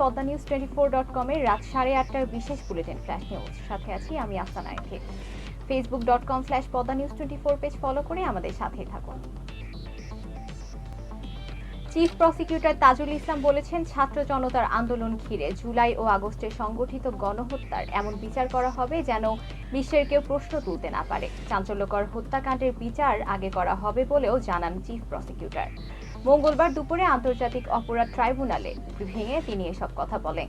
Padma news twenty four dot কমের রাত সাড়ে আটটার বিশেষ বুলেটিন ফ্ল্যাশ নিউজ সাথে আছি আমি আস্তানা আইথি Facebook dot com slash Padma news twenty four page follow করে আমাদের সাথেই থাকুন। চিফ প্রসিকিউটর তাজুল ইসলাম বলেছেন, ছাত্র জনতার আন্দোলন ঘিরে জুলাই ও আগস্টে সংগঠিত গণহত্যার এমন বিচার করা হবে যেন বিশ্বের কেউ প্রশ্ন তুলতে না পারে। চাঞ্চল্যকর হত্যাকাণ্ডের বিচার আগে করা হবে বলেও জানান চিফ প্রসিকিউটর মঙ্গলবার দুপুরে আন্তর্জাতিক অপরাধ ট্রাইব্যুনালে ভেঙে তিনি এসব কথা বলেন।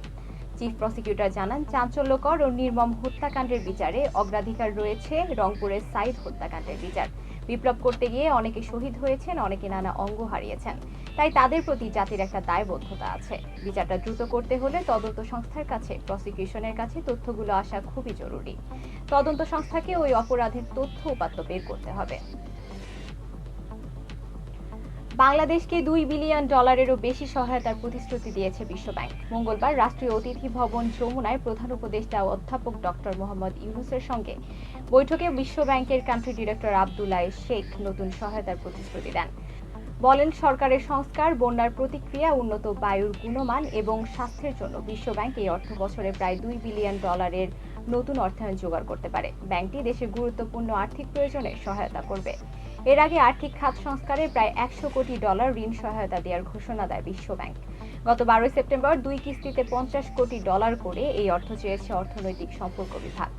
চিফ প্রসিকিউটর জানান, চাঞ্চল্যকর ও নির্মম হত্যাকাণ্ডের বিচারে অগ্রাধিকার রয়েছে রংপুরের সাইদ হত্যাকাণ্ডের বিচার। বিপ্লব করতে গিয়ে অনেকে শহীদ হয়েছেন, অনেকে নানা অঙ্গ হারিয়েছেন। তাই তাদের প্রতি জাতির একটা দায়বদ্ধতা আছে। বিচারটা দ্রুত করতে হলে তদন্ত সংস্থার কাছে, প্রসিকিউশনের কাছে তথ্যগুলো আসা খুবই জরুরি। তদন্ত সংস্থাকে ওই অপরাধের তথ্য উপাত্ত বের করতে হবে। বাংলাদেশকে দুই বিলিয়ন ডলারেরও বেশি সহায়তার প্রতিশ্রুতি দিয়েছে বিশ্বব্যাংক। মঙ্গলবার রাষ্ট্রীয় অতিথি ভবন যমুনায় প্রধান উপদেষ্টা অধ্যাপক ডক্টর মোহাম্মদ ইউনুসের সঙ্গে বৈঠকে বিশ্বব্যাংকের কান্ট্রি ডিরেক্টর আবদুল্লাহ শেখ নতুন সহায়তার প্রতিশ্রুতি দেন। বলেন, সরকারের সংস্কার, বন্যার প্রতিক্রিয়া, উন্নত বায়ুর গুণমান এবং স্বাস্থ্যের জন্য বিশ্বব্যাংক এই অর্থ বছরে প্রায় দুই বিলিয়ন ডলারের নতুন অর্থায়ন জোগাড় করতে পারে। ব্যাংকটি দেশের গুরুত্বপূর্ণ আর্থিক প্রয়োজনে সহায়তা করবে। এর আগে আর্থিক খাত সংস্কারে প্রায় একশো কোটি ডলার ঋণ সহায়তা দেওয়ার ঘোষণা দেয় বিশ্বব্যাংক গত বারোই সেপ্টেম্বর দুই কিস্তিতে পঞ্চাশ কোটি ডলার করে এই অর্থ চেয়েছে অর্থনৈতিক সম্পর্ক বিভাগ।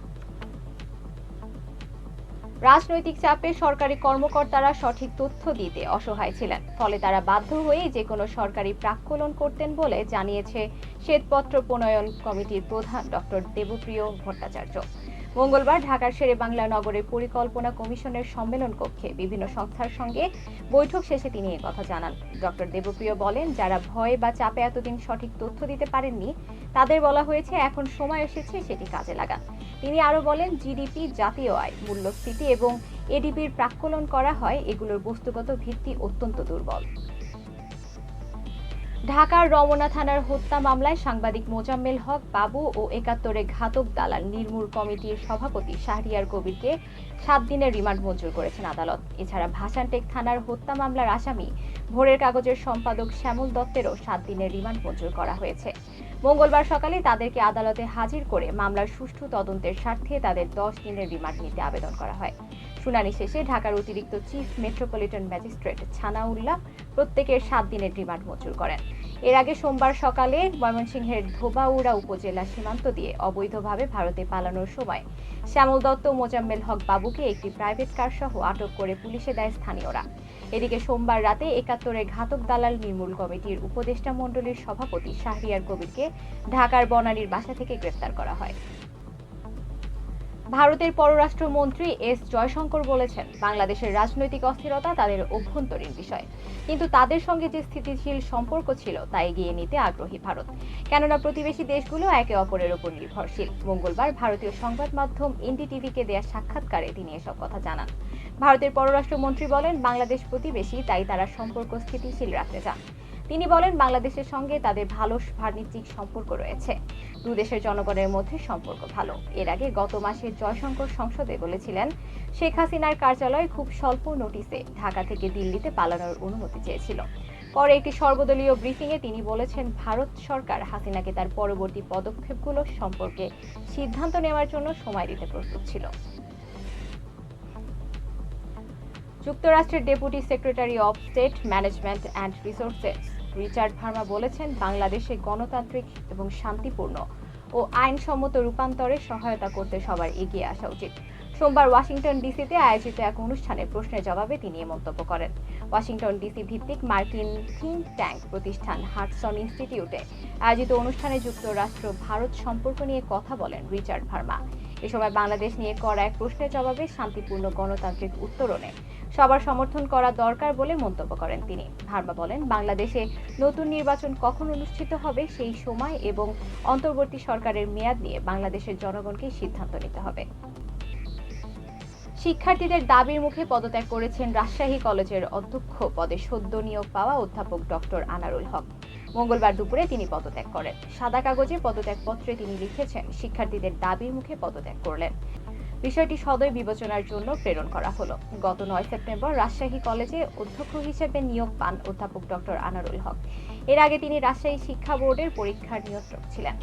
রাজনৈতিক চাপে সরকারি কর্মকর্তারা সঠিক তথ্য দিতে অসহায় ছিলেন। ফলে তারা বাধ্য হয়ে যে কোনো সরকারি প্রাক্কলন করতেন বলে জানিয়েছে শ্বেতপত্র প্রণয়ন কমিটির প্রধান ডক্টর দেবপ্রিয় ভট্টাচার্য। মঙ্গলবার ঢাকার শেরে বাংলা নগরের পরিকল্পনা কমিশনের সম্মেলন কক্ষে বিভিন্ন সংস্থার সঙ্গে বৈঠক শেষে তিনি কথা জানান। ডক্টর দেবপ্রিয় বলেন, যারা ভয় বা চাপে এতদিন সঠিক তথ্য দিতে পারেননি, তাদের বলা হয়েছে এখন সময় এসেছে সেটি কাজে লাগান তিনি আরও বলেন, জিডিপি জাতীয় আয়, মূল্যস্ফীতি এবং এডিপির প্রাক্কলন করা হয়, এগুলোর বস্তুগত ভিত্তি অত্যন্ত দুর্বল। ঢাকার রমনা থানার হত্যা মামলায় সাংবাদিক মোজাম্মেল হক, বাবু ও একাত্তরে ঘাতক দালাল নির্মূল কমিটির সভাপতি শাহরিয়ার কবিরকে সাত দিনের রিমান্ড মঞ্জুর করেছেন আদালত। এছাড়া ভাসানটেক থানার হত্যা মামলার আসামি ভোরের কাগজের সম্পাদক শ্যামল দত্তেরও সাত দিনের রিমান্ড মঞ্জুর করা হয়েছে। মঙ্গলবার সকালে তাদেরকে আদালতে হাজির করে মামলার সুষ্ঠু তদন্তের স্বার্থে তাদের দশ দিনের রিমান্ড নিতে আবেদন করা হয়। শুনানি শেষে ঢাকার অতিরিক্ত চিফ মেট্রোপলিটন ম্যাজিস্ট্রেট ছানাউল্লাহ প্রত্যেকের সাত দিনের রিমান্ড মঞ্জুর করেন। এর আগে সোমবার সকালে ময়মনসিংহের ধোবাউড়া উপজেলা সীমান্ত দিয়ে অবৈধভাবে ভারতে পালানোর সময় শ্যামল দত্ত, মোজাম্মেল হক বাবুকে একটি প্রাইভেট কার সহ আটক করে পুলিশে দেয় স্থানীয়রা। এদিকে সোমবার রাতে একাত্তরে ঘাতক দালাল নির্মূল কমিটির উপদেষ্টা মণ্ডলীর সভাপতি শাহরিয়ার কবিরকে ঢাকার বনানীর বাসা থেকে গ্রেফতার করা হয়। ভারতের পররাষ্ট্রমন্ত্রী এস জয়শঙ্কর বলেছেন, বাংলাদেশের রাজনৈতিক অস্থিরতা তাদের অভ্যন্তরীণ বিষয়। কিন্তু তাদের সঙ্গে যে স্থিতিশীল সম্পর্ক ছিল, তা এগিয়ে নিতে আগ্রহী ভারত। কেননা প্রতিবেশী দেশগুলো একে অপরের উপর নির্ভরশীল। মঙ্গলবার ভারতীয় সংবাদ মাধ্যম এনডিটিভিকে দেয়া সাক্ষাৎকারে তিনি এসব কথা জানান। ভারতের পররাষ্ট্রমন্ত্রী বলেন, বাংলাদেশ প্রতিবেশী, তাই তারা সম্পর্ক স্থিতিশীল রাখতে চান। তিনি বলেন, বাংলাদেশের সঙ্গে তাদের ভালো বাণিজ্যিক সম্পর্ক রয়েছে। দেশের জনগণের মধ্যে সম্পর্ক ভালো। এর আগে গত মাসে জয়শঙ্কর সংসদে বলেছিলেন, শেখ হাসিনার কার্যালয় খুব স্বল্প নোটিসে ঢাকা থেকে দিল্লিতে পালানোর অনুমতি চেয়েছিল। পরে একটি সর্বদলীয় ব্রিফিংয়ে তিনি বলেছেন, ভারত সরকার হাসিনাকে তার পরবর্তী পদক্ষেপগুলো সম্পর্কে সিদ্ধান্ত নেওয়ার জন্য সময় দিতে প্রস্তুত ছিল। যুক্তরাষ্ট্রের deputy secretary of state management and resources Richard Verma বলেছেন, বাংলাদেশে গণতান্ত্রিক এবং শান্তিপূর্ণ ও আইনসম্মত রূপান্তরে সহায়তা করতে সবার এগিয়ে আসা উচিত। সোমবার ওয়াশিংটন ডিসিতে আয়োজিত এক অনুষ্ঠানে প্রশ্নের জবাবে তিনি এ মন্তব্য করেন। ওয়াশিংটন ডিসি ভিত্তিক মার্কিন থিঙ্ক ট্যাঙ্ক প্রতিষ্ঠান হার্টসন ইনস্টিটিউটে আয়োজিত অনুষ্ঠানে যুক্তরাষ্ট্র ভারত সম্পর্ক নিয়ে কথা বলেন রিচার্ড ভার্মা। এ সময় বাংলাদেশ নিয়ে করা এক প্রশ্নের জবাবে শান্তিপূর্ণ গণতান্ত্রিক উত্তরণে সবার সমর্থন করা দরকার বলে মন্তব্য করেন তিনি। ভার্মা বলেন, বাংলাদেশে নতুন নির্বাচন কখন অনুষ্ঠিত হবে সেই সময় এবং অন্তর্বর্তী সরকারের মেয়াদ নিয়ে বাংলাদেশের জনগণকে সিদ্ধান্ত নিতে হবে। শিক্ষার্থীদের দাবির মুখে পদত্যাগ করেছেন রাজশাহী কলেজের অধ্যক্ষ পদে সদ্য নিয়োগ পাওয়া অধ্যাপক ডক্টর আনারুল হক। মঙ্গলবার দুপুরে তিনি পদত্যাগ করেন। সাদা কাগজে পদত্যাগপত্রে তিনি লিখেছেন, শিক্ষার্থীদের দাবির মুখে পদত্যাগ করলেন। বিষয়টি সদয় বিবেচনার জন্য প্রেরণ করা হলো। গত নয় সেপ্টেম্বর রাজশাহী কলেজে অধ্যক্ষ হিসেবে নিয়োগ পান অধ্যাপক ডক্টর আনারুল হক। এর আগে তিনি রাজশাহী শিক্ষা বোর্ডের পরীক্ষার নিয়ন্ত্রক ছিলেন।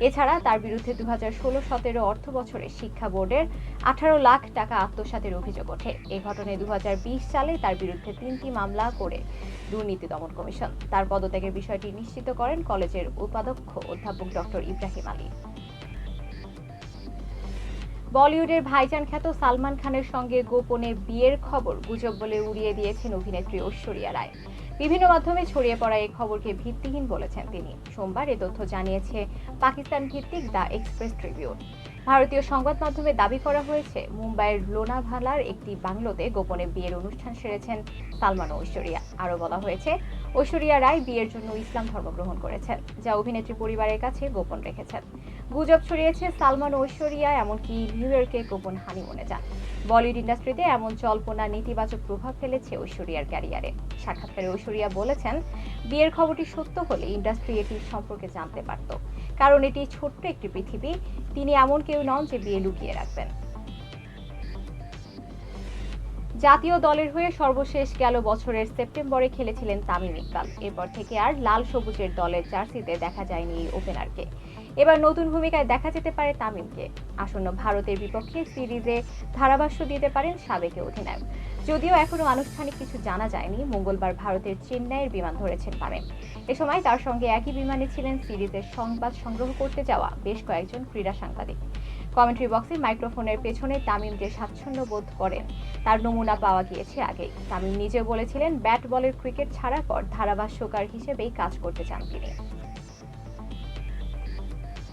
এছাড়া তার বিরুদ্ধে দু হাজার ষোলো সতেরো অর্থ বছরে শিক্ষা বোর্ডের আঠারো লাখ টাকা আত্মসাতের অভিযোগ ওঠে। এ ঘটনায় দুহাজার বিশ সালে তার বিরুদ্ধে তিনটি মামলা করে দুর্নীতি দমন কমিশন। তার পদত্যাগের বিষয়টি নিশ্চিত করেন কলেজের উপাধ্যক্ষ অধ্যাপক ডক্টর ইব্রাহিম আলী। বলিউডের ভাইজান খ্যাত সালমান খানের সঙ্গে গোপনে বিয়ের খবর, গুজব বলে উড়িয়ে দিয়েছেন অভিনেত্রী ঐশ্বরিয়া রায়। বিভিন্ন মাধ্যমে ছড়িয়ে পড়া এই খবরকে ভিত্তিহীন বলেছেন তিনি। সোমবার এ তথ্য জানিয়েছে পাকিস্তান ভিত্তিক দ্য এক্সপ্রেস ট্রিবিউন। ভারতীয় সংবাদ মাধ্যমে দাবি করা হয়েছে, মুম্বাইয়ের লোনাভালার একটি বাংলোতে গোপনে বিয়ের অনুষ্ঠান সেরেছেন সালমান ঐশ্বরিয়া। আরও বলা হয়েছে, ঐশ্বরিয়া রায় বিয়ের জন্য ইসলাম ধর্ম গ্রহণ করেছেন, যা অভিনেত্রী পরিবারের কাছে গোপন রেখেছেন। গুজব ছড়িয়েছে সালমান ঐশ্বরিয়া এমনকি নিউ ইয়র্কে গোপন হানিমুনে যান। বলিউড ইন্ডাস্ট্রিতে এমন জল্পনা নেতিবাচক প্রভাব ফেলেছে ঐশ্বরিয়ার ক্যারিয়ারে। সাক্ষাৎকারে ঐশ্বরিয়া বলেছেন, বিয়ের খবরটি সত্য হলে ইন্ডাস্ট্রি এটির সম্পর্কে জানতে পারত। কারণ এটি ছোট্ট একটি পৃথিবী, তিনি এমন কেউ নন যে বিয়ে লুকিয়ে রাখবেন। জাতীয় দলের হয়ে সর্বশেষ গেল বছরের সেপ্টেম্বরে খেলেছিলেন তামিম ইকবাল। এরপর থেকে আর লাল সবুজের দলের জার্সিতে দেখা যায়নি এই ওপেনারকে। এবার নতুন ভূমিকায় দেখা যেতে পারে তামিমকে। আসন্ন ভারতের বিপক্ষে সিরিজে ধারাভাষ্য দিতে পারেন সাবেক অধিনায়ক। যদিও এখনও আনুষ্ঠানিক কিছু জানা যায়নি, মঙ্গলবার ভারতের চেন্নাইয়ের বিমান ধরেছেন তামিম। এ সময় তার সঙ্গে একই বিমানে ছিলেন সিরিজের সংবাদ সংগ্রহ করতে যাওয়া বেশ কয়েকজন ক্রীড়া সাংবাদিক। কমেন্ট্রি বক্সে মাইক্রোফোনের পেছনে তামিম যে স্বাচ্ছন্দ্য বোধ করেন। তার নমুনা পাওয়া গিয়েছে আগেই। তামিম নিজে বলেছিলেন, ব্যাট বলের ক্রিকেট ছাড়ার পর ধারাভাষ্যকার হিসেবেই কাজ করতে চান তিনি।